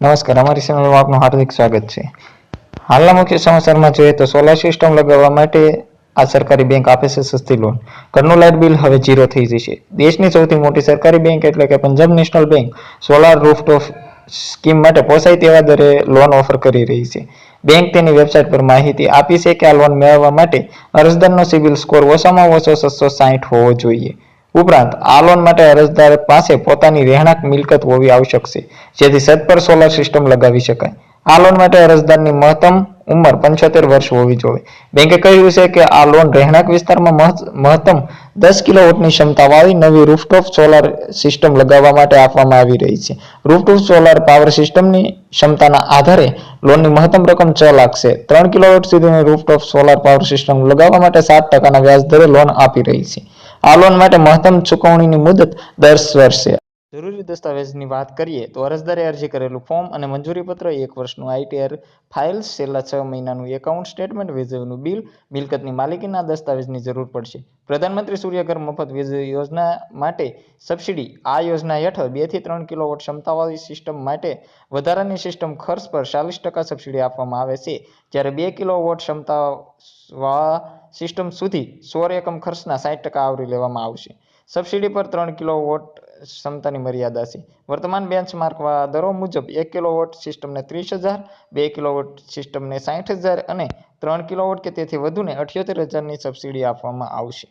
નમસ્કાર, અમારી ચેનલમાં આપનું હાર્દિક સ્વાગત છે. હાલના મુખ્ય સમાચારમાં જોઈએ તો સોલાર સિસ્ટમ લગાવવા માટે આ સરકારી બેંક આપે છે સસ્તી લોન ઘરનું લાઇટ બિલ હવે ઝીરો થઈ જશે. દેશની સૌથી મોટી સરકારી બેંક એટલે કે Punjab National Bank solar rooftop scheme માટે પોસાય તેવા દરે લોન ઓફર કરી રહી છે. બેંક તેની વેબસાઇટ પર માહિતી આપી છે કે આ લોન મેળવવા માટે અરજદારનો સિબિલ સ્કોર ઓછામાં ઓછો સસ્તો સાહીઠ હોવો જોઈએ. ઉપરાંત આ લોન માટે અરજદાર પાસે પોતાની રહેણાંક મિલકત હોવી આવશ્યક છે, જેથી સદ પર સોલાર સિસ્ટમ લગાવી શકાય. આ લોન માટે અરજદારની મહત્તમ ઉંમર પંચોતેર વર્ષ હોવી જોઈએ. બેંકે કહ્યું છે કે આ લોન રહેણાંક વિસ્તારમાં મહત્- મહત્તમ દસ કિલોવોટની ક્ષમતાવાળી નવી રૂફટોપ સોલાર સિસ્ટમ લગાવવા માટે આપવામાં આવી રહી છે. રૂફટોપ સોલાર પાવર સિસ્ટમની ક્ષમતાના આધારે લોનની મહત્તમ રકમ છ લાખ છે. ત્રણ કિલોવોટ સુધીની રૂફટોપ સોલાર પાવર સિસ્ટમ લગાવવા માટે સાત ટકાના વ્યાજ દરે લોન આપી રહી છે. આ લોન માટે મહત્તમ ચુકવણીની મુદત દસ વર્ષ. જરૂરી દસ્તાવેજની વાત કરીએ તો અરજદારે અરજી કરેલું ફોર્મ અને મંજૂરી પત્ર એક વર્ષનું આઈટીઆર ફાઇલ્સ છેલ્લા છ મહિનાનું એકાઉન્ટ સ્ટેટમેન્ટ વીજળીનું બિલ, મિલકતની માલિકીના દસ્તાવેજની જરૂર પડશે. પ્રધાનમંત્રી સૂર્યઘર મફત વીજળી યોજના માટે સબસિડી. આ યોજના હેઠળ બેથી ત્રણ કિલોવોટ ક્ષમતાવાળી સિસ્ટમ માટે વધારાની સિસ્ટમ ખર્ચ પર ચાલીસ ટકા સબસિડી આપવામાં આવે છે. જ્યારે બે કિલોવોટ ક્ષમતાવાળા સિસ્ટમ સુધી સૌર એકમ ખર્ચના સાઠ ટકા આવરી લેવામાં આવશે. સબસિડી પર ત્રણ કિલોવોટ ક્ષમતાની મર્યાદા છે. વર્તમાન બેન્ચમાર્ક દરો મુજબ એક કિલોવોટ સિસ્ટમને ત્રીસ હજાર, બે કિલોવોટ સિસ્ટમને સાઠ હજાર અને ત્રણ કિલોવોટ કે તેથી વધુને અઠ્યોતેર હજારની સબસિડી આપવામાં આવશે.